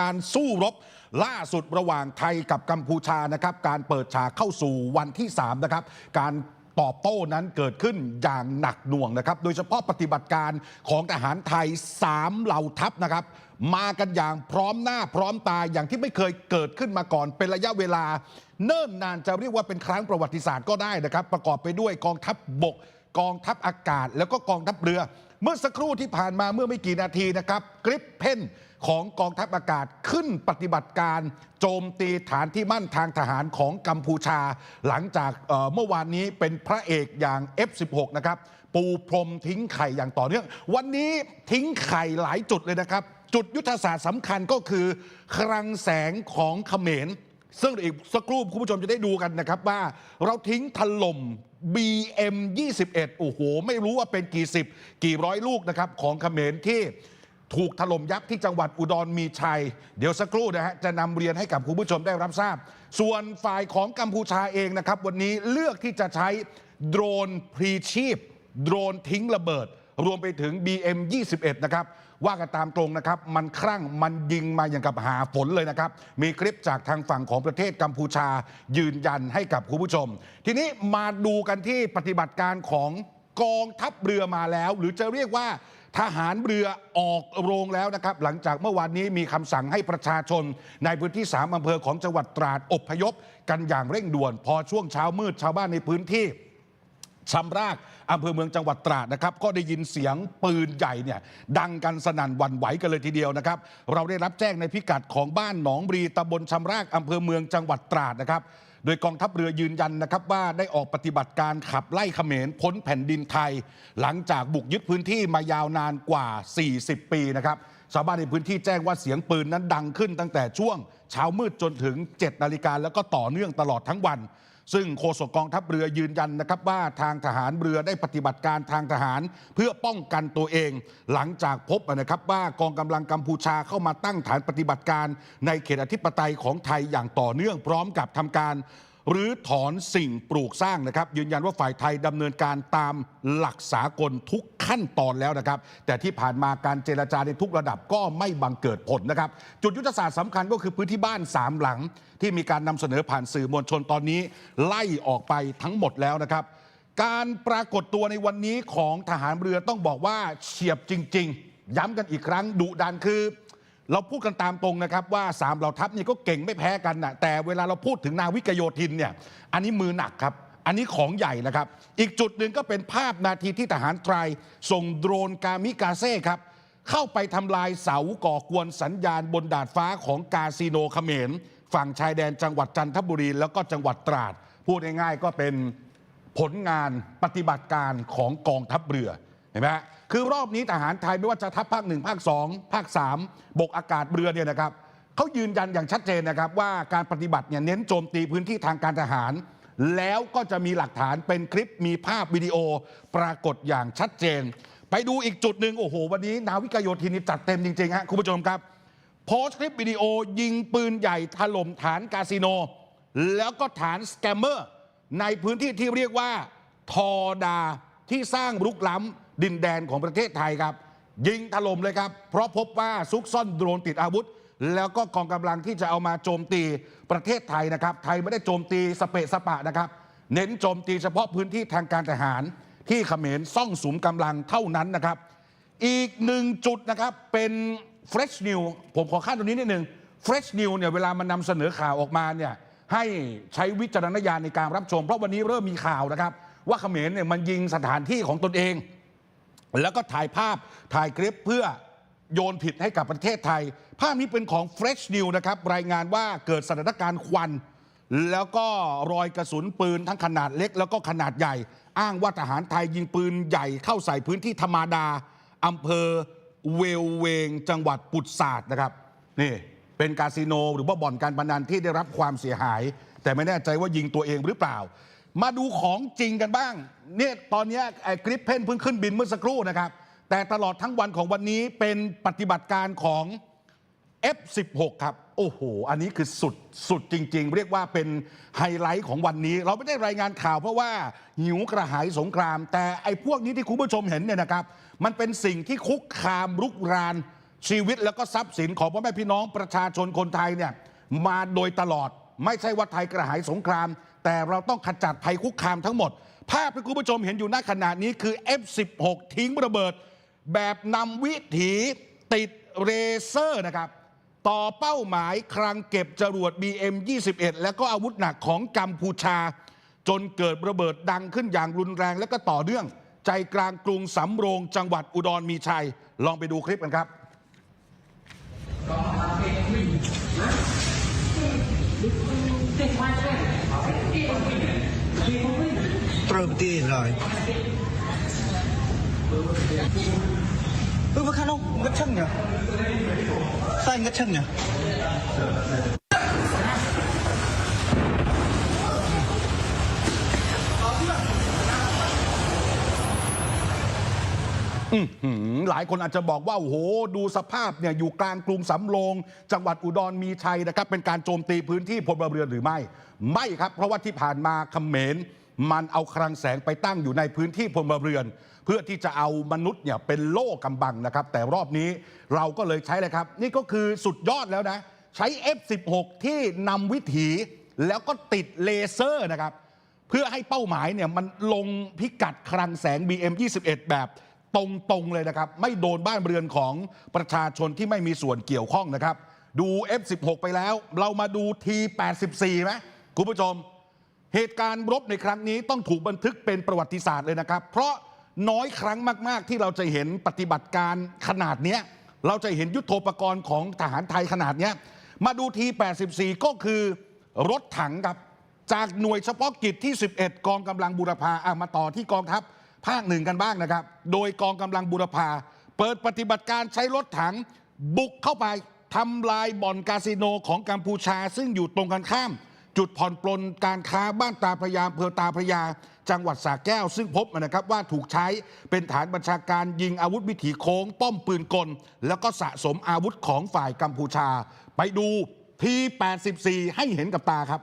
การสู้รบล่าสุดระหว่างไทยกับกัมพูชานะครับ การเปิดฉากเข้าสู่วันที่ 3 นะครับ การตอบโต้นั้นเกิดขึ้นอย่างหนักหน่วงนะครับ โดยเฉพาะปฏิบัติการของทหารไทย 3 เหล่าทัพนะครับ มากันอย่างพร้อมหน้าพร้อมตาอย่างที่ไม่เคยเกิดขึ้นมาก่อน เป็นระยะเวลา เนิ่นนานจะเรียกว่าเป็นครั้งประวัติศาสตร์ก็ได้นะครับ ประกอบไปด้วยกองทัพบบก กองทัพอากาศ แล้วก็กองทัพเรือ เมื่อสักครู่ที่ผ่านมาเมื่อไม่กี่นาทีนะครับกริปเพน ของกองทัพอากาศขึ้นปฏิบัติการ โจมตีฐานที่มั่นทางทหารของกัมพูชา หลังจากเมื่อวานนี้เป็นพระเอกอย่าง F16 นะครับ ปูพรมทิ้งไข่อย่างต่อเนื่อง วันนี้ทิ้งไข่หลายจุดเลยนะครับ จุดยุทธศาสตร์สำคัญก็คือคลังแสงของเขมรซึ่งอีกสักครู่คุณผู้ชมจะได้ดูกันนะครับว่าเราทิ้งถล่ม BM 21 โอ้โห ไม่รู้ว่าเป็นกี่สิบ กี่ร้อยลูกนะครับ ของเขมรที่ ถูกถล่มยับที่จังหวัดอุดรมีชัย เดี๋ยวสักครู่นะฮะจะนำเรียนให้กับคุณผู้ชมได้รับทราบ ส่วนฝ่ายของกัมพูชาเองนะครับ วันนี้เลือกที่จะใช้โดรนพรีชีพ โดรนทิ้งระเบิด รวมไปถึง BM 21นะครับ ว่ากันตามตรงนะครับ มันครั่งมันยิงมาอย่างกับหาฝนเลยนะครับ มีคลิปจากทางฝั่งของประเทศกัมพูชายืนยันให้กับคุณผู้ชม ทีนี้มาดูกันที่ปฏิบัติการของกองทัพเรือมาแล้ว หรือจะเรียกว่า ทหารเรือออกโรงแล้วนะครับ หลังจากเมื่อวานนี้มีคำสั่งให้ประชาชน ในพื้นที่ 3อำเภอของจังหวัดตราดอบพยพ กันอย่างเร่งด่วน พอช่วงเช้ามืดชาวบ้านในพื้นที่ชำรากอำเภอเมืองจังหวัดตราดนะครับ ก็ได้ยินเสียงปืนใหญ่เนี่ยดังกันสนั่นหวันไหวกันเลยทีเดียวนะครับ เราได้รับแจ้งในพิกัดของบ้านหนองบรีตำบลชำรากอำเภอเมืองจังหวัดตราดนะครับ โดยกองทัพเรือยืนยันนะครับว่าได้ออกปฏิบัติการขับไล่เขมรพ้นแผ่นดินไทย หลังจากบุกยึดพื้นที่มายาวนานกว่า 40 ปีนะครับชาวบ้านในพื้นที่แจ้งว่าเสียงปืนนั้นดังขึ้นตั้งแต่ช่วงเช้ามืดจนถึง 7 นาฬิกาแล้วก็ต่อเนื่องตลอดทั้งวัน ซึ่งโฆษกกองทัพเรือยืนยันนะครับว่าทางทหารเรือได้ปฏิบัติการทางทหาร เพื่อป้องกันตัวเอง หลังจากพบนะครับว่ากองกำลังกัมพูชาเข้ามาตั้งฐานปฏิบัติการ ในเขตอธิปไตยของไทยอย่างต่อเนื่องพร้อมกับทำการ หรือถอนสิ่งปลูกสร้างนะครับ ยืนยันว่าฝ่ายไทยดำเนินการตามหลักสากลทุกขั้นตอนแล้วนะครับ แต่ที่ผ่านมาการเจรจาในทุกระดับก็ไม่บังเกิดผลนะครับ จุดยุทธศาสตร์สำคัญก็คือพื้นที่บ้านสามหลัง ที่มีการนำเสนอผ่านสื่อมวลชนตอนนี้ ไล่ออกไปทั้งหมดแล้วนะครับการปรากฏตัวในวันนี้ของทหารเรือต้องบอกว่าเฉียบจริง ๆ ย้ำกันอีกครั้งดุดันคือ เราพูดกันตามตรงนะครับว่าสามเหล่าทัพนี่ก็เก่งไม่แพ้กันนะแต่เวลาเราพูดถึงนาวิกโยธินเนี่ยอันนี้มือหนักครับ อันนี้ของใหญ่นะครับ อีกจุดหนึ่งก็เป็นภาพนาทีที่ทหารไทยส่งโดรนกามิกาเซ่ครับ เข้าไปทำลายเสาก่อกวนสัญญาณบนดาดฟ้าของกาซิโนเขมร ฝั่งชายแดนจังหวัดจันทบุรี แล้วก็จังหวัดตราด พูดง่ายๆก็เป็นผลงานปฏิบัติการของกองทัพเรือ เห็นไหมคือรอบนี้ทหารไทยไม่ว่าจะทัพภาคหนึ่งภาคสองภาคสามบกอากาศเรือเนี่ยนะครับเขายืนยันอย่างชัดเจนนะครับ ว่าการปฏิบัติเนี่ยเน้นโจมตีพื้นที่ทางการทหาร แล้วก็จะมีหลักฐานเป็นคลิปมีภาพวิดีโอปรากฏอย่างชัดเจน ไปดูอีกจุดหนึ่งโอ้โห วันนี้นาวิกโยธินนี่จัดเต็มจริงๆฮะคุณผู้ชมครับ โพสต์คลิปวิดีโอยิงปืนใหญ่ถล่มฐานคาสิโน แล้วก็ฐานสแกมเมอร์ในพื้นที่ที่เรียกว่าทอดาที่สร้างรุกล้ำ ดินแดนของประเทศไทยครับ ยิงถล่มเลยครับ เพราะพบว่าซุกซ่อนโดรนติดอาวุธ แล้วก็กองกำลังที่จะเอามาโจมตีประเทศไทยนะครับ ไทยไม่ได้โจมตีสเปะสปะนะครับ เน้นโจมตีเฉพาะพื้นที่ทางการทหาร ที่เขมรซ่องสุมกำลังเท่านั้นนะครับ อีกหนึ่งจุดนะครับเป็น Fresh New ผมขอข้ามตรงนี้นิดนึง Fresh New เนี่ยเวลามันนำเสนอข่าวออกมาเนี่ยให้ใช้วิจารณญาณในการรับชม เพราะวันนี้เริ่มมีข่าวนะครับ ว่าเขมรเนี่ยมันยิงสถานที่ของตนเอง แล้วก็ถ่ายภาพถ่ายคลิปเพื่อโยนผิดให้กับประเทศไทย ภาพนี้เป็นของ Fresh New นะครับ รายงานว่าเกิดสถานการณ์ควัน แล้วก็รอยกระสุนปืนทั้งขนาดเล็ก แล้วก็ขนาดใหญ่ อ้างว่าทหารไทยยิงปืนใหญ่เข้าใส่พื้นที่ธรรมดาอำเภอเวลเวง จังหวัดปุตสาดนะครับนี่เป็นคาสิโน หรือว่าบ่อนการพนันที่ได้รับความเสียหาย แต่ไม่แน่ใจว่ายิงตัวเองหรือเปล่า มาดูของจริงกันบ้างเนี่ยตอนนี้ไอ้กริปเพนเพิ่งขึ้นบินเมื่อสักครู่นะครับ แต่ตลอดทั้งวันของวันนี้เป็นปฏิบัติการของ F16 ครับ โอ้โห อันนี้คือสุดสุดจริง ๆ เรียกว่าเป็นไฮไลท์ของวันนี้ เราไม่ได้รายงานข่าวเพราะว่าหิวกระหายสงคราม แต่ไอ้พวกนี้ที่คุณผู้ชมเห็นเนี่ยนะครับ มันเป็นสิ่งที่คุกคามรุกรานชีวิตแล้วก็ทรัพย์สินของพ่อแม่พี่น้องประชาชนคนไทยเนี่ยมาโดยตลอด ไม่ใช่ว่าไทยกระหายสงคราม แต่เราต้องขจัดภัยคุกคามทั้งหมด ภาพที่คุณผู้ชมเห็นอยู่หน้าขณะนี้คือ F16 ทิ้งระเบิด แบบนำวิถีติดเรเซอร์นะครับ ต่อเป้าหมายคลังเก็บจรวด BM21 และก็อาวุธหนักของกัมพูชา จนเกิดระเบิดดังขึ้นอย่างรุนแรงและก็ต่อเนื่อง ใจกลางกรุงสำโรงจังหวัดอุดรมีชัย ลองไปดูคลิปกันครับเด็กมาช่วย Property rồi. Ơ, mà khá nó ngất chân nhỉ? Sao anh ngất chân nhỉ? หลายคนอาจจะบอกว่าโอ้โหดูสภาพเนี่ยอยู่กลางกรุงสำโรง จังหวัดอุดรมีชัยนะครับ เป็นการโจมตีพื้นที่พลเรือนหรือไม่ ไม่ครับ เพราะว่าที่ผ่านมาเขมรมันเอาคลังแสงไปตั้งอยู่ในพื้นที่พลเรือน เพื่อที่จะเอามนุษย์เนี่ยเป็นโล่กำบังนะครับ แต่รอบนี้เราก็เลยใช้เลยครับ นี่ก็คือสุดยอดแล้วนะใช้ F16 ที่นำวิถีแล้วก็ติดเลเซอร์นะครับ เพื่อให้เป้าหมายเนี่ยมันลงพิกัดคลังแสง BM21 แบบ ตรงๆเลยนะครับ ไม่โดนบ้านเรือนของประชาชนที่ไม่มีส่วนเกี่ยวข้องนะครับ ดู F16 ไปแล้ว เรามาดู T84 ไหมคุณผู้ชม เหตุการณ์รบในครั้งนี้ต้องถูกบันทึกเป็นประวัติศาสตร์เลยนะครับ เพราะน้อยครั้งมาก ๆ ที่เราจะเห็นปฏิบัติการขนาดนี้เราจะเห็นยุทโธปกรณ์ของทหารไทยขนาดนี้มาดูที84 ก็คือรถถังครับจากหน่วยเฉพาะกิจที่ 11 กองกำลังบูรพาอะมาต่อที่กองทัพ ภาคหนึ่งกันบ้างนะครับ โดยกองกำลังบูรพา เปิดปฏิบัติการใช้รถถังบุกเข้าไปทำลายบ่อนคาสิโนของกัมพูชา ซึ่งอยู่ตรงกันข้าม จุดผ่อนปลนการค้าบ้านตาพระยาอำเภอตาพระยา จังหวัดสระแก้ว ซึ่งพบนะครับว่าถูกใช้เป็นฐานบัญชาการยิงอาวุธวิถีโค้ง ป้อมปืนกล แล้วก็สะสมอาวุธของฝ่ายกัมพูชา ไปดูที84ให้เห็นกับตาครับ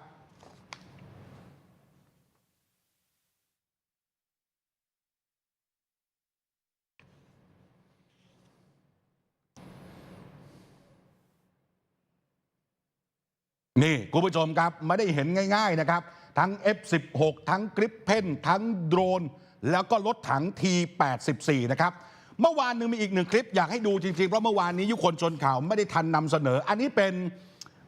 นี่คุณผู้ชมครับไม่ได้เห็นง่าย ๆนะครับ ทั้ง F16 ทั้งกริปเพนทั้งโดรน แล้วก็รถถัง T84 นะครับเมื่อวานนึงมีอีกหนึ่งคลิปอยากให้ดูจริงๆ เพราะเมื่อวานนี้ยุคนชนข่าวไม่ได้ทันนำเสนอ อันนี้เป็น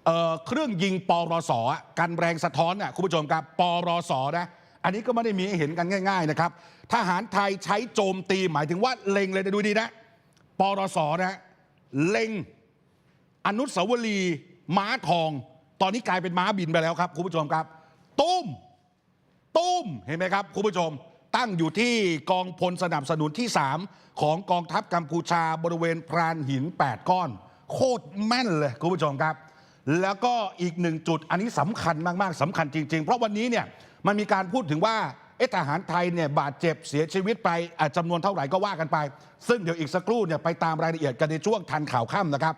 เเครื่องยิงปรสอกันแรงสะท้อนน่ะคุณผู้ชมครับปรสนะอันนี้ก็ไม่ได้มีให้เห็นกันง่าย ๆนะครับ ทหารไทยใช้โจมตีหมายถึงว่าเล็งเลยนะดูดีนะปรสนะเล็งอนุสาวรีย์ม้าทอง ตอนนี้กลายเป็นม้าบินไปแล้วครับคุณผู้ชมครับ ตุ้ม ตุ้มเห็นไหมครับคุณผู้ชม ตั้งอยู่ที่กองพลสนับสนุนที่ 3 ของกองทัพกัมพูชาบริเวณพรานหิน 8 ก้อน โคตรแม่นเลยคุณผู้ชมครับ แล้วก็อีกหนึ่งจุดอันนี้สำคัญมาก ๆสำคัญจริง ๆ เพราะวันนี้เนี่ยมันมีการพูดถึงว่าเอทหารไทยเนี่ยบาดเจ็บเสียชีวิตไปอะจำนวนเท่าไหร่ก็ว่ากันไป ซึ่งเดี๋ยวอีกสักครู่เนี่ยไปตามรายละเอียดกันในช่วงทันข่าวค่ำนะครับ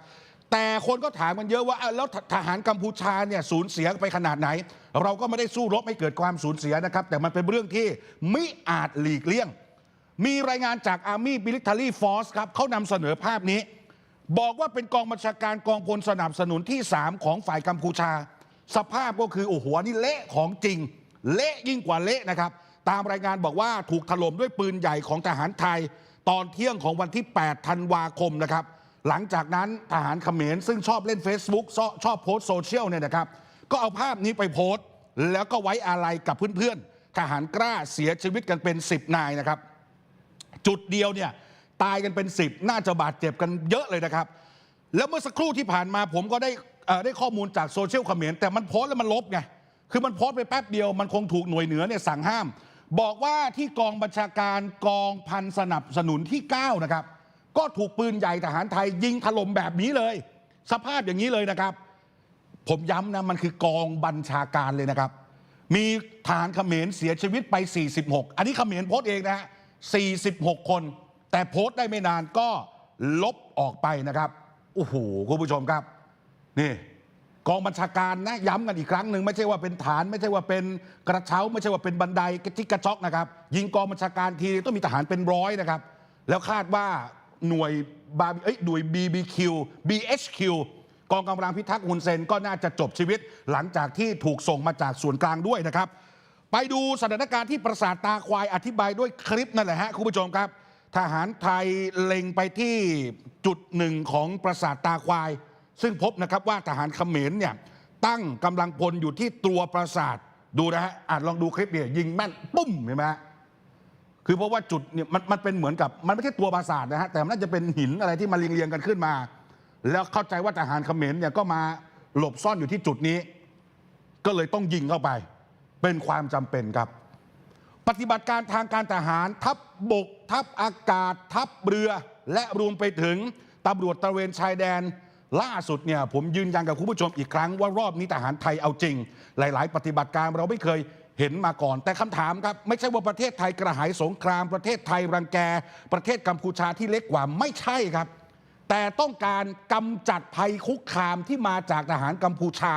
แต่คนก็ถามกันเยอะว่าแล้วททหารกัมพูชาเนี่ยสูญเสียไปขนาดไหน เราก็ไม่ได้สู้รบให้เกิดความสูญเสียนะครับ แต่มันเป็นเรื่องที่ไม่อาจหลีกเลี่ยง มีรายงานจาก Army Military Force ครับเขานำเสนอภาพนี้ บอกว่าเป็นกองบัญชาการกองพลสนับสนุนที่ 3 ของฝ่ายกัมพูชา สภาพก็คือโอ้โหนี่เละของจริง เละยิ่งกว่าเละนะครับ ตามรายงานบอกว่าถูกถล่มด้วยปืนใหญ่ของทหารไทย ตอนเที่ยงของวันที่ 8 ธันวาคมนะครับ หลังจากนั้นทหารเขมรซึ่งชอบเล่น Facebook ชอบชอบโพสต์โซเชียลเนี่ยนะครับ ก็เอาภาพนี้ไปโพสต์แล้วก็ไว้อาลัยกับเพื่อนๆ ทหารกล้าเสียชีวิตกันเป็น 10 นายนะครับ จุดเดียวเนี่ยตายกันเป็น 10 น่าจะบาดเจ็บกันเยอะเลยนะครับ แล้วเมื่อสักครู่ที่ผ่านมาผมก็ได้ได้ข้อมูลจากโซเชียลเขมรแต่มันโพสต์แล้วมันลบไงคือมันโพสต์ไปแป๊บเดียวมันคงถูกหน่วยเหนือเนี่ยสั่งห้าม บอกว่าที่กองบัญชาการกองพันสนับสนุนที่ 9 นะครับ ก็ถูกปืนใหญ่ทหารไทย ยิงถล่มแบบนี้เลย สภาพอย่างนี้เลยนะครับ ผมย้ำนะมันคือกองบัญชาการเลยนะครับ มีทหารเขมรเสียชีวิตไป 46 อันนี้เขมรโพสต์เองนะฮะ46 คน แต่โพสต์ได้ไม่นานก็ลบออกไปนะครับโอ้โหคุณผู้ชมครับ นี่กองบัญชาการนะย้ำกันอีกครั้งหนึ่งไม่ใช่ว่าเป็นฐาน ไม่ใช่ว่าเป็นกระเช้า ไม่ใช่ว่าเป็นบันไดกระจิกกระจอกนะครับ ยิงกองบัญชาการทีต้องมีทหารเป็นร้อยนะครับ แล้วคาดว่า หน่วยบาเอ้ยหน่วย BBQ BHQ กองกำลังพิทักษ์ฮุนเซนก็น่าจะจบชีวิต หลังจากที่ถูกส่งมาจากส่วนกลางด้วยนะครับ ไปดูสถานการณ์ที่ปราสาทตาควายอธิบายด้วยคลิปนั่นแหละฮะคุณผู้ชมครับ ทหารไทยเล็งไปที่จุดหนึ่งของปราสาทตาควาย ซึ่งพบนะครับว่าทหารเขมรเนี่ยตั้งกำลังพลอยู่ที่ตัวปราสาทดูนะฮะอาจลองดูคลิปเนี่ยยิงแม่นปุ้มเห็นไหมฮะ คือเพราะว่าจุดเนี่ยมันมันเป็นเหมือนกับมันไม่ใช่ตัวปราสาทนะฮะแต่มันน่าจะเป็นหินอะไรที่มาเรียงๆกันขึ้นมา แล้วเข้าใจว่าทหารเขมรเนี่ยก็มาหลบซ่อนอยู่ที่จุดนี้ ก็เลยต้องยิงเข้าไป เป็นความจำเป็นครับ ปฏิบัติการทางการทหารทัพบบก ทัพอากาศ ทัพเรือ และรวมไปถึงตำรวจตระเวนชายแดน ล่าสุดเนี่ยผมยืนยันกับคุณผู้ชมอีกครั้งว่ารอบนี้ทหารไทยเอาจริง หลาย ๆ ปฏิบัติการเราไม่เคย เห็นมาก่อน แต่คำถามครับ ไม่ใช่ว่าประเทศไทยกระหายสงคราม ประเทศไทยรังแก ประเทศกัมพูชาที่เล็กกว่าไม่ใช่ครับ แต่ต้องการกำจัดภัยคุกคามที่มาจากทหารกัมพูชา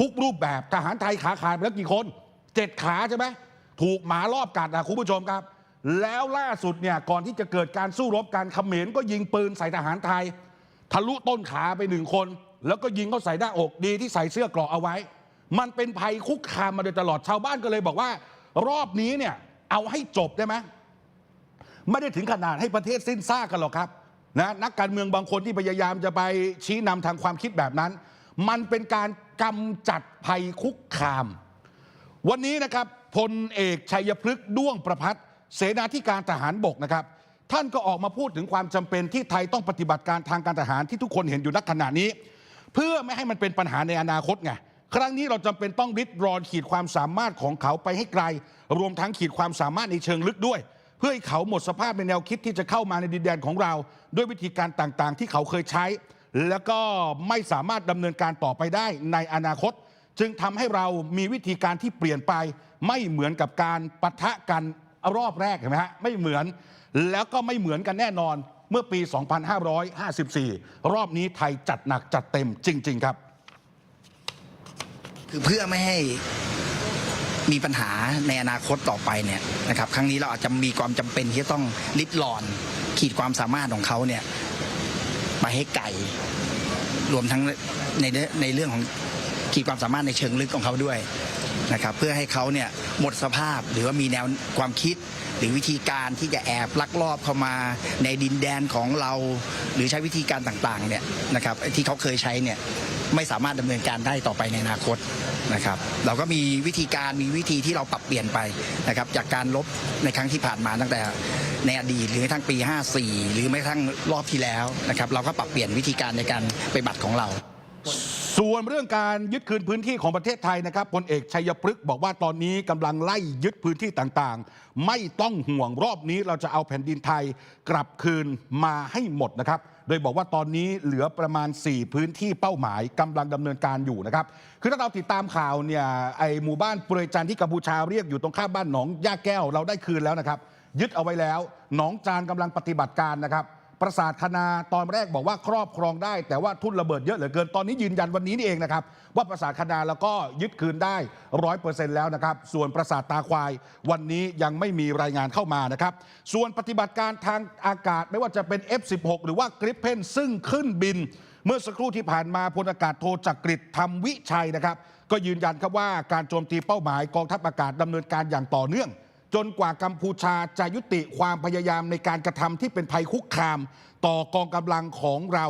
ทุกรูปแบบทหารไทยขาขาดไปแล้วกี่คนเจ็ดขาใช่ไหมถูกหมารอบกัดนะคุณผู้ชมครับ แล้วล่าสุดเนี่ยก่อนที่จะเกิดการสู้รบการเขมรก็ยิงปืนใส่ทหารไทย ทะลุต้นขาไปหนึ่งคน แล้วก็ยิงเขาใส่หน้าอกดีที่ใส่เสื้อกราะเอาไว้ มันเป็นภัยคุกคามมาโดยตลอดชาวบ้านก็เลยบอกว่า รอบนี้เนี่ยเอาให้จบได้ไหมไม่ได้ถึงขนาดให้ประเทศสิ้นซากกันหรอกครับนะนักการเมืองบางคนที่พยายามจะไปชี้นำทางความคิดแบบนั้น มันเป็นการกำจัดภัยคุกคาม วันนี้นะครับพลเอกชัยพฤกษ์ด้วงประพัฒน์เสนาธิการทหารบกนะครับ ท่านก็ออกมาพูดถึงความจำเป็นที่ไทยต้องปฏิบัติการทางการทหารที่ทุกคนเห็นอยู่ณขณะนี้ เพื่อไม่ให้มันเป็นปัญหาในอนาคตไง ครั้งนี้เราจำเป็นต้องริดรอนขีดความสามารถของเขาไปให้ไกล รวมทั้งขีดความสามารถในเชิงลึกด้วย เพื่อให้เขาหมดสภาพในแนวคิดที่จะเข้ามาในดินแดนของเรา ด้วยวิธีการต่างๆ ที่เขาเคยใช้ แล้วก็ไม่สามารถดำเนินการต่อไปได้ในอนาคต จึงทำให้เรามีวิธีการที่เปลี่ยนไป ไม่เหมือนกับการปะทะกันรอบแรกเห็นไหมฮะไม่เหมือนแล้วก็ไม่เหมือนกันแน่นอนเมื่อปี 2554 รอบนี้ไทยจัดหนักจัดเต็มจริง ๆ ครับ คือเพื่อไม่ให้มีปัญหาในอนาคตต่อไปเนี่ยนะครับครั้งนี้เราอาจจะมีความจำเป็นที่จะต้องลิดรอนขีดความสามารถของเขาเนี่ยไปให้ไกลรวมทั้งในในเรื่องของขีดความสามารถในเชิงลึกของเขาด้วยนะครับเพื่อให้เขาเนี่ยหมดสภาพหรือว่ามีแนวความคิด หรือวิธีการที่จะแอบลักลอบเข้ามาในดินแดนของเรา หรือใช้วิธีการต่างๆเนี่ยนะครับที่เขาเคยใช้เนี่ย ไม่สามารถดำเนินการได้ต่อไปในอนาคตนะครับ เราก็มีวิธีการมีวิธีที่เราปรับเปลี่ยนไปนะครับจากการลบในครั้งที่ผ่านมาตั้งแต่ในอดีตหรือแม้กระทั่งปี 54 หรือแม้กระทั่งรอบที่แล้วนะครับเราก็ปรับเปลี่ยนวิธีการในการปฏิบัติของเราส่วนเรื่องการยึดคืนพื้นที่ของประเทศไทยนะครับพลเอกชัยพฤกษ์บอกว่าตอนนี้กำลังไล่ยึดพื้นที่ต่างๆ ไม่ต้องห่วงรอบนี้เราจะเอาแผ่นดินไทยกลับคืนมาให้หมดนะครับ โดยบอกว่าตอนนี้เหลือประมาณ 4 พื้นที่เป้าหมายกำลังดำเนินการอยู่นะครับ คือถ้าเราติดตามข่าวเนี่ยไอหมู่บ้านเปรยจันที่กัมพูชาเรียกอยู่ตรงข้ามบ้านหนองย่าแก้วเราได้คืนแล้วนะครับ ยึดเอาไว้แล้ว หนองจานกำลังปฏิบัติการนะครับ ปราสาทคณาตอนแรกบอกว่าครอบครองได้ แต่ว่าทุ่นระเบิดเยอะเหลือเกินตอนนี้ยืนยันวันนี้นี่เองนะครับ ว่าปราสาทคณาแล้วก็ยึดคืนได้ร้อยเปอร์เซ็นต์แล้วนะครับ ส่วนปราสาทตาควาย วันนี้ยังไม่มีรายงานเข้ามานะครับ ส่วนปฏิบัติการทางอากาศไม่ว่าจะเป็น F16 หรือว่ากริปเพนซึ่งขึ้นบิน เมื่อสักครู่ที่ผ่านมาพลอากาศโทจักริดธรรมวิชัยนะครับ ก็ยืนยันครับว่าการโจมตีเป้าหมายกองทัพอากาศดำเนินการอย่างต่อเนื่อง จนกว่ากัมพูชาจะยุติความพยายามในการกระทำที่เป็นภัยคุกคาม ต่อกองกำลังของเรา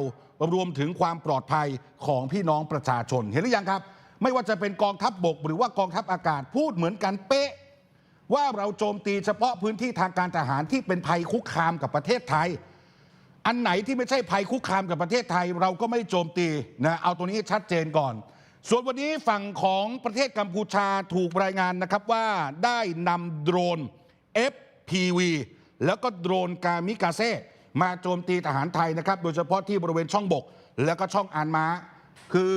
รวมถึงความปลอดภัยของพี่น้องประชาชน เห็นหรือยังครับ ไม่ว่าจะเป็นกองทัพบบก หรือว่ากองทัพอากาศพูดเหมือนกันเป๊ะ ว่าเราโจมตีเฉพาะพื้นที่ทางการทหารที่เป็นภัยคุกคามกับประเทศไทย อันไหนที่ไม่ใช่ภัยคุกคามกับประเทศไทย เราก็ไม่โจมตีนะเอาตัวนี้ชัดเจนก่อน ส่วนวันนี้ฝั่งของประเทศกัมพูชาถูกรายงานนะครับว่าได้นำโดรน FPV แล้วก็โดรนกามิกาเซ่มาโจมตีทหารไทยนะครับ โดยเฉพาะที่บริเวณช่องบก แล้วก็ช่องอานม้า คือ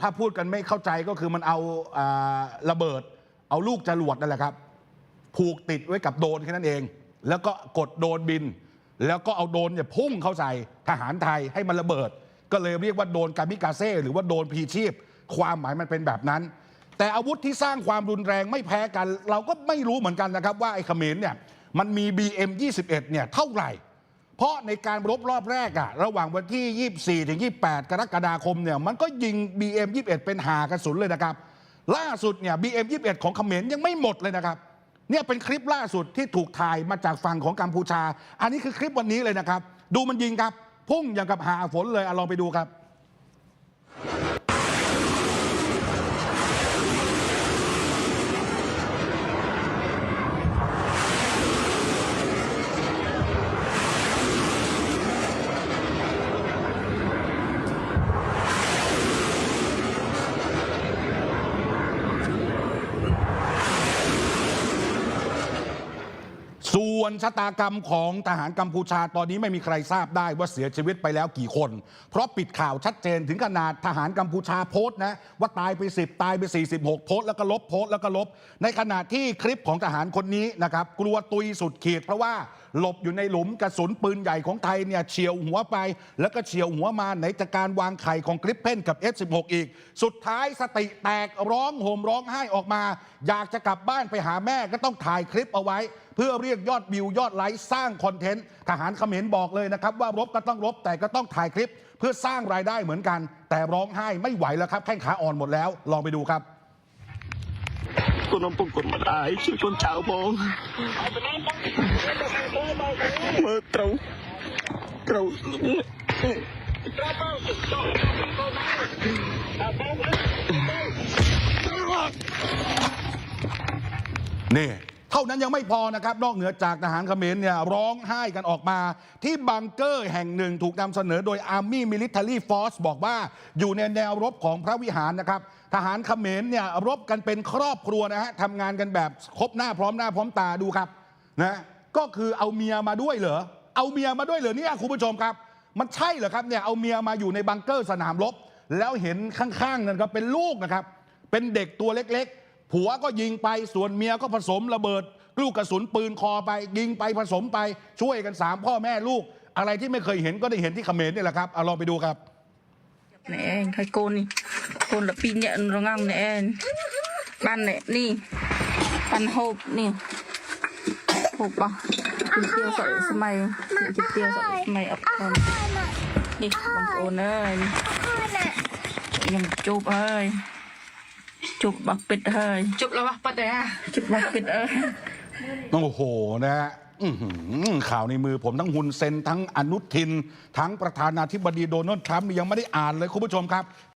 ถ้าพูดกันไม่เข้าใจก็คือมันเอาอาระเบิด เอาลูกจรวดนั่นแหละครับ ผูกติดไว้กับโดรนแค่นั้นเอง แล้วก็กดโดรนบิน แล้วก็เอาโดรนเนี่ยพุ่งเข้าใส่ทหารไทยให้มันระเบิด ก็เลยเรียกว่าโดรนกามิกาเซ่หรือว่าโดรนพีชีพ ความหมายมันเป็นแบบนั้น แต่อาวุธที่สร้างความรุนแรงไม่แพ้กัน เราก็ไม่รู้เหมือนกันนะครับว่าไอ้เขมรเนี่ยมันมี BM 21เนี่ยเท่าไหร่ เพราะในการรบรอบแรกอะระหว่างวันที่ 24 ถึง 28 กรกฎาคมเนี่ยมันก็ยิง BM 21 เป็นหากระสุนเลยนะครับ ล่าสุดเนี่ย BM 21 ของเขมรยังไม่หมดเลยนะครับเนี่ยเป็นคลิปล่าสุดที่ถูกถ่ายมาจากฝั่งของกัมพูชา อันนี้คือคลิปวันนี้เลยนะครับ ดูมันยิงครับ พุ่งอย่างกับหาฝนเลยอะลองไปดูครับ ส่ วนชะตากรรมของทหารกัมพูชาตอนนี้ไม่มีใครทราบได้ว่าเสียชีวิตไปแล้วกี่คน เพราะปิดข่าวชัดเจนถึงขนาดทหารกัมพูชาโพสต์นะว่าตายไป 10 ตายไป 46 โพสต์แล้วก็ลบโพสต์แล้วก็ลบ ในขณะที่คลิปของทหารคนนี้นะครับกลัวตุยสุดขีดเพราะว่า หลบอยู่ในหลุมกระสุนปืนใหญ่ของไทยเนี่ยเฉียวหัวไป แล้วก็เฉียวหัวมาไหนจากการวางไข่ของคลิปเพนกับ F16 อีก สุดท้ายสติแตกร้องโห่มร้องไห้ออกมา อยากจะกลับบ้านไปหาแม่ก็ต้องถ่ายคลิปเอาไว้ เพื่อเรียกยอดวิวยอดไลค์สร้างคอนเทนต์ทหารเขมรบอกเลยนะครับว่ารบก็ต้องรบแต่ก็ต้องถ่ายคลิป เพื่อสร้างรายได้เหมือนกัน แต่ร้องไห้ไม่ไหวแล้วครับแข้งขาอ่อนหมดแล้วลองไปดูครับ គុណអំពុកគុណម្ដាយជួយគុណចៅផងមើលត្រូវត្រូវนี่ เท่านั้นยังไม่พอนะครับ นอกเหนือจากทหารเขมรเนี่ยร้องไห้กันออกมา ที่บังเกอร์แห่งหนึ่งถูกนำเสนอโดย Army Military Force บอกว่าอยู่ในแนวรบของพระวิหารนะครับทหารเขมรเนี่ยรบกันเป็นครอบครัวนะฮะทำงานกันแบบครบหน้าพร้อมหน้าพร้อมตาดูครับนะก็คือเอาเมียมาด้วยเหรอเอาเมียมาด้วยเหรอเนี่ยคุณผู้ชมครับ มันใช่เหรอครับเนี่ยเอาเมียมาอยู่ในบังเกอร์สนามรบ แล้วเห็นข้างๆนั่นก็เป็นลูกนะครับ เป็นเด็กตัวเล็กๆ ผัวก็ยิงไปส่วนเมียก็ผสมระเบิด ลูกกระสุนปืนคอไป ยิงไปผสมไปช่วยกันสามพ่อแม่ลูก อะไรที่ไม่เคยเห็นก็ได้เห็นที่เขมรนี่แหละครับเอาลองไปดูครับแนี่เองใครโกนโกนละปีเนี่ยระงังแนี่เอบ้านแนี่นี่ปันโฮบนี่โฮบปะกินเตียวใส่สมัยกินเตียวใส่สมัยอับคอนนี่บางโอนเอ้ยยังจูบเอ้ย จุบบักปิดเฮยจุบแล้ววะปะแต่จุบบักปิดเอ้ยโอ้โหนะฮะข่าวในมือผมทั้งหุนเซนทั้งอนุทิน ทั้งประธานาธิบดีโดนัลด์ทรัมป์ยังไม่ได้อ่านเลยคุณผู้ชมครับ